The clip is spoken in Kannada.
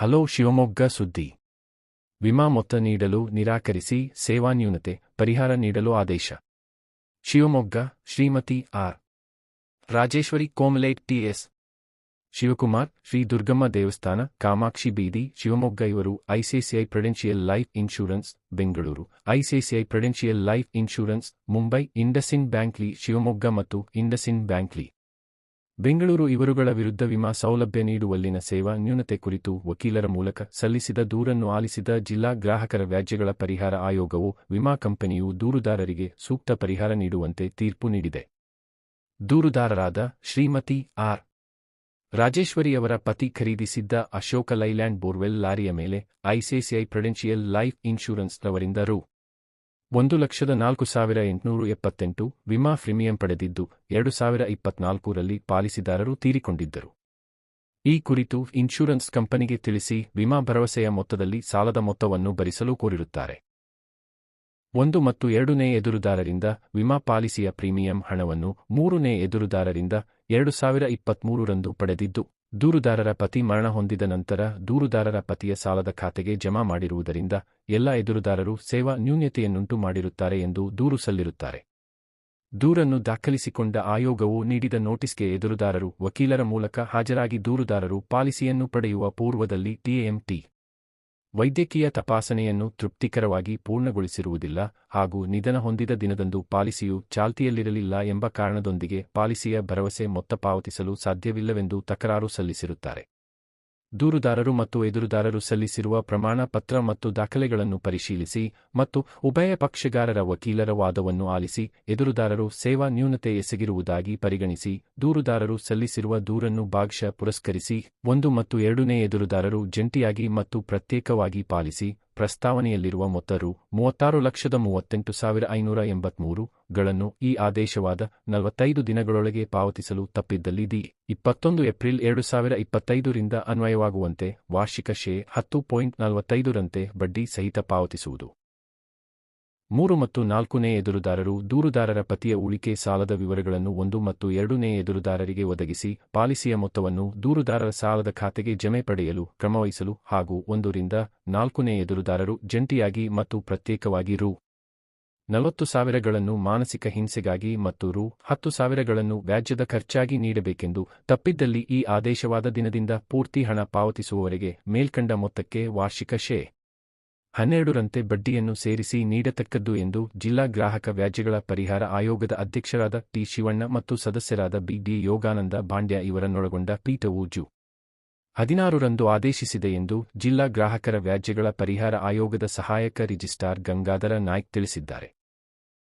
ಹಲೋ ಶಿವಮೊಗ್ಗ ಸುದ್ದಿ. ವಿಮಾ ಮೊತ್ತ ನೀಡಲು ನಿರಾಕರಿಸಿ, ಸೇವಾ ನ್ಯೂನತೆ, ಪರಿಹಾರ ನೀಡಲು ಆದೇಶ. ಶಿವಮೊಗ್ಗ, ಶ್ರೀಮತಿ ಆರ್. ರಾಜೇಶ್ವರಿ ಕೋಮಲೇಟ್ ಟಿಎಸ್ ಶಿವಕುಮಾರ್, ಶ್ರೀ ದುರ್ಗಮ್ಮ ದೇವಸ್ಥಾನ, ಕಾಮಾಕ್ಷಿ ಬೀದಿ, ಶಿವಮೊಗ್ಗ ಇವರು ICICI prudential life insurance Bengaluru. ICICI prudential life insurance Mumbai, IndusInd ಬ್ಯಾಂಕ್ಲಿ, Shivamogga ಮತ್ತು ಇಂಡಸಿನ್ ಬ್ಯಾಂಕ್ಲಿ. ಬೆಂಗಳೂರು ಇವರುಗಳ ವಿರುದ್ಧ ವಿಮಾ ಸೌಲಭ್ಯ ನೀಡುವಲ್ಲಿನ ಸೇವಾ ನ್ಯೂನತೆ ಕುರಿತು ವಕೀಲರ ಮೂಲಕ ಸಲ್ಲಿಸಿದ ದೂರನ್ನು ಆಲಿಸಿದ ಜಿಲ್ಲಾ ಗ್ರಾಹಕರ ವ್ಯಾಜ್ಯಗಳ ಪರಿಹಾರ ಆಯೋಗವು ವಿಮಾ ಕಂಪನಿಯು ದೂರುದಾರರಿಗೆ ಸೂಕ್ತ ಪರಿಹಾರ ನೀಡುವಂತೆ ತೀರ್ಪು ನೀಡಿದೆ. ದೂರುದಾರರಾದ ಶ್ರೀಮತಿ ಆರ್. ರಾಜೇಶ್ವರಿಯವರ ಪತಿ ಖರೀದಿಸಿದ್ದ ಅಶೋಕ ಲೈಲ್ಯಾಂಡ್ ಬೋರ್ವೆಲ್ ಲಾರಿಯ ಮೇಲೆ ಐಸಿಐಸಿಐ ಪ್ರುಡೆನ್ಷಿಯಲ್ ಲೈಫ್ ಇನ್ಶೂರೆನ್ಸ್ ರವರಿಂದ ರು. ಒಂದು ಲಕ್ಷದ ನಾಲ್ಕು ಸಾವಿರ ಎಂಟುನೂರು ಎಪ್ಪತ್ತೆಂಟು ವಿಮಾ ಪ್ರೀಮಿಯಂ ಪಡೆದಿದ್ದು ಎರಡು ಸಾವಿರ ಇಪ್ಪತ್ನಾಲ್ಕರಲ್ಲಿ ಪಾಲಿಸಿದಾರರು ತೀರಿಕೊಂಡಿದ್ದರು. ಈ ಕುರಿತು ಇನ್ಶೂರೆನ್ಸ್ ಕಂಪನಿಗೆ ತಿಳಿಸಿ ವಿಮಾ ಭರವಸೆಯ ಮೊತ್ತದಲ್ಲಿ ಸಾಲದ ಮೊತ್ತವನ್ನು ಭರಿಸಲು ಕೋರಿರುತ್ತಾರೆ. ಒಂದು ಮತ್ತು ಎರಡನೇ ಎದುರುದಾರರಿಂದ ವಿಮಾ ಪಾಲಿಸಿಯ ಪ್ರೀಮಿಯಂ ಹಣವನ್ನು ಮೂರನೇ ಎದುರುದಾರರಿಂದ ಎರಡು ಸಾವಿರ ಇಪ್ಪತ್ಮೂರರಂದು ಪಡೆದಿದ್ದು ದೂರುದಾರರ ಪತಿ ಮರಣ ಹೊಂದಿದ ನಂತರ ದೂರುದಾರರ ಪತಿಯ ಸಾಲದ ಖಾತೆಗೆ ಜಮಾ ಮಾಡಿರುವುದರಿಂದ ಎಲ್ಲ ಎದುರುದಾರರು ಸೇವಾ ನ್ಯೂನ್ಯತೆಯನ್ನುಂಟು ಮಾಡಿರುತ್ತಾರೆ ಎಂದು ದೂರು ಸಲ್ಲಿರುತ್ತಾರೆ. ದೂರನ್ನು ದಾಖಲಿಸಿಕೊಂಡ ಆಯೋಗವು ನೀಡಿದ ನೋಟಿಸ್ಗೆ ಎದುರುದಾರರು ವಕೀಲರ ಮೂಲಕ ಹಾಜರಾಗಿ ದೂರುದಾರರು ಪಾಲಿಸಿಯನ್ನು ಪಡೆಯುವ ಪೂರ್ವದಲ್ಲಿ ಟಿಎಂಟಿ ವೈದ್ಯಕೀಯ ತಪಾಸಣೆಯನ್ನು ತೃಪ್ತಿಕರವಾಗಿ ಪೂರ್ಣಗೊಳಿಸಿರುವುದಿಲ್ಲ ಹಾಗೂ ನಿಧನ ಹೊಂದಿದ ದಿನದಂದು ಪಾಲಿಸಿಯು ಚಾಲ್ತಿಯಲ್ಲಿರಲಿಲ್ಲ ಎಂಬ ಕಾರಣದೊಂದಿಗೆ ಪಾಲಿಸಿಯ ಭರವಸೆ ಮೊತ್ತ ಪಾವತಿಸಲು ಸಾಧ್ಯವಿಲ್ಲವೆಂದು ತಕರಾರು ಸಲ್ಲಿಸಿರುತ್ತಾರೆ. ದೂರುದಾರರು ಮತ್ತು ಎದುರುದಾರರು ಸಲ್ಲಿಸಿರುವ ಪ್ರಮಾಣ ಪತ್ರ ಮತ್ತು ದಾಖಲೆಗಳನ್ನು ಪರಿಶೀಲಿಸಿ ಮತ್ತು ಉಭಯ ಪಕ್ಷಗಾರರ ವಕೀಲರ ವಾದವನ್ನು ಆಲಿಸಿ ಎದುರುದಾರರು ಸೇವಾ ನ್ಯೂನತೆ ಎಸಗಿರುವುದಾಗಿ ಪರಿಗಣಿಸಿ ದೂರುದಾರರು ಸಲ್ಲಿಸಿರುವ ದೂರನ್ನು ಭಾಗಶಃ ಪುರಸ್ಕರಿಸಿ ಒಂದು ಮತ್ತು ಎರಡನೇ ಎದುರುದಾರರು ಜಂಟಿಯಾಗಿ ಮತ್ತು ಪ್ರತ್ಯೇಕವಾಗಿ ಪಾಲಿಸಿ ಪ್ರಸ್ತಾವನೆಯಲ್ಲಿರುವ ಮೊತ್ತ ರು ಮೂವತ್ತಾರು ಲಕ್ಷದ ಮೂವತ್ತೆಂಟು ಸಾವಿರ ಐನೂರ ಎಂಬತ್ಮೂರು ಗಳನ್ನು ಈ ಆದೇಶವಾದ ನಲವತ್ತೈದು ದಿನಗಳೊಳಗೆ ಪಾವತಿಸಲು ತಪ್ಪಿದ್ದಲ್ಲಿ ದಿ ಇಪ್ಪತ್ತೊಂದು ಏಪ್ರಿಲ್ ಎರಡು ಸಾವಿರ ಇಪ್ಪತ್ತೈದರಿಂದ ಅನ್ವಯವಾಗುವಂತೆ ವಾರ್ಷಿಕ ಶೇ ಹತ್ತು ಪಾಯಿಂಟ್ ನಲವತ್ತೈದರಂತೆ ಬಡ್ಡಿ ಸಹಿತ ಪಾವತಿಸುವುದು. ಮೂರು ಮತ್ತು ನಾಲ್ಕನೇ ಎದುರುದಾರರು ದೂರುದಾರರ ಪತಿಯ ಉಳಿಕೆ ಸಾಲದ ವಿವರಗಳನ್ನು ಒಂದು ಮತ್ತು ಎರಡನೇ ಎದುರುದಾರರಿಗೆ ಒದಗಿಸಿ, ಪಾಲಿಸಿಯ ಮೊತ್ತವನ್ನು ದೂರುದಾರರ ಸಾಲದ ಖಾತೆಗೆ ಜಮೆ ಪಡೆಯಲು ಕ್ರಮವಹಿಸಲು ಹಾಗೂ ಒಂದರಿಂದ ನಾಲ್ಕನೇ ಎದುರುದಾರರು ಜಂಟಿಯಾಗಿ ಮತ್ತು ಪ್ರತ್ಯೇಕವಾಗಿ ರು. ನಲವತ್ತು ಸಾವಿರಗಳನ್ನು ಮಾನಸಿಕ ಹಿಂಸೆಗಾಗಿ ಮತ್ತು ರು. ಹತ್ತು ಸಾವಿರಗಳನ್ನು ವ್ಯಾಜ್ಯದ ಖರ್ಚಾಗಿ ನೀಡಬೇಕೆಂದು ತಪ್ಪಿದ್ದಲ್ಲಿ ಈ ಆದೇಶವಾದ ದಿನದಿಂದ ಪೂರ್ತಿ ಹಣ ಪಾವತಿಸುವವರೆಗೆ ಮೇಲ್ಕಂಡ ಮೊತ್ತಕ್ಕೆ ವಾರ್ಷಿಕ ಶೇ. ಹನ್ನೆರಡರಂತೆ ಬಡ್ಡಿಯನ್ನು ಸೇರಿಸಿ ನೀಡತಕ್ಕದ್ದು ಎಂದು ಜಿಲ್ಲಾ ಗ್ರಾಹಕ ವ್ಯಾಜ್ಯಗಳ ಪರಿಹಾರ ಆಯೋಗದ ಅಧ್ಯಕ್ಷರಾದ ಟಿ ಶಿವಣ್ಣ ಮತ್ತು ಸದಸ್ಯರಾದ ಬಿ ಡಿ ಯೋಗಾನಂದ ಬಾಂಡ್ಯ ಇವರನ್ನೊಳಗೊಂಡ ಪೀಠವು ಜು. ಹದಿನಾರರಂದು ಆದೇಶಿಸಿದೆ ಎಂದು ಜಿಲ್ಲಾ ಗ್ರಾಹಕರ ವ್ಯಾಜ್ಯಗಳ ಪರಿಹಾರ ಆಯೋಗದ ಸಹಾಯಕ ರಿಜಿಸ್ಟ್ರಾರ್ ಗಂಗಾಧರ ನಾಯ್ಕ್ ತಿಳಿಸಿದ್ದಾರೆ.